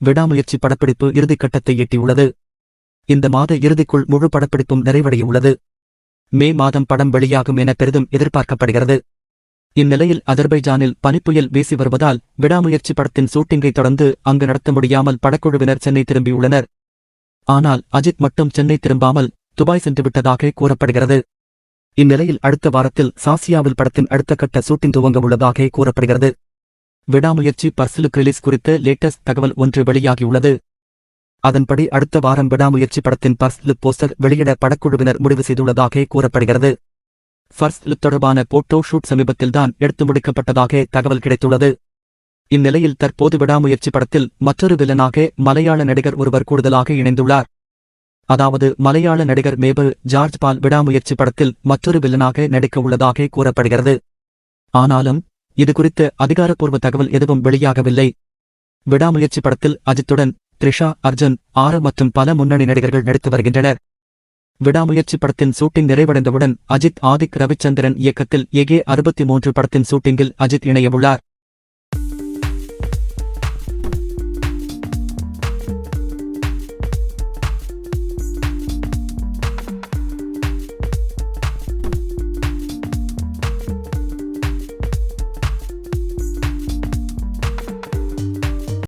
விடாமுயற்சி படப்பிடிப்பு இறுதிக்கட்டத்தை எட்டியுள்ளது. இந்த மாத இறுதிக்குள் முழு படப்பிடிப்பும் நிறைவடைய உள்ளது மே மாதம் படம் வெளியாகும் என பெரிதும் எதிர்பார்க்கப்படுகிறது. இந்நிலையில் அதர்பைஜானில் பனிப்புயல் வீசி வருவதால் விடாமுயற்சி படத்தின் ஷூட்டிங்கை தொடர்ந்து அங்கு நடத்த முடியாமல் படக்குழுவினர் சென்னை திரும்பியுள்ளனர். ஆனால் அஜித் மட்டும் சென்னை திரும்பாமல் துபாய் சென்றுவிட்டதாக கூறப்படுகிறது. இந்நிலையில் அடுத்த வாரத்தில் சாசியாவில் படத்தின் அடுத்த கட்ட ஷூட்டிங் துவங்க உள்ளதாக கூறப்படுகிறது. விடாமுயற்சி பர்சிலுக் ரிலீஸ் குறித்து லேட்டஸ்ட் தகவல் ஒன்று வெளியாகியுள்ளது. அதன்படி அடுத்த வாரம் விடாமுயற்சி படத்தின் பர்ஸ்ட் லுக் போஸ்டர் வெளியிட படக்குழுவினர் முடிவு செய்துள்ளதாக கூறப்படுகிறது. ஃபர்ஸ்ட் லுக் தொடர்பான போட்டோ ஷூட் சமீபத்தில்தான் எடுத்து முடிக்கப்பட்டதாக தகவல் கிடைத்துள்ளது. இந்நிலையில் தற்போது விடாமுயற்சி படத்தில் மற்றொரு வில்லனாக மலையாள நடிகர் ஒருவர் கூடுதலாக இணைந்துள்ளார். அதாவது மலையாள நடிகர் மேபல் ஜார்ஜ் பால் விடாமுயற்சி படத்தில் மற்றொரு வில்லனாக நடிக்க உள்ளதாக கூறப்படுகிறது. ஆனாலும் இது குறித்து அதிகாரப்பூர்வ தகவல் எதுவும் வெளியாகவில்லை. விடாமுயற்சி படத்தில் அஜித்துடன் த்ரிஷா அர்ஜுன் ஆறு மற்றும் பல முன்னணி நடிகர்கள் நடித்து வருகின்றனர். விடாமுயற்சி படத்தின் ஷூட்டிங் நிறைவடைந்தவுடன் அஜித் ஆதிக் ரவிச்சந்திரன் இயக்கத்தில் ஏகே அறுபத்தி மூன்று படத்தின் ஷூட்டிங்கில் அஜித் இணையவுள்ளார்.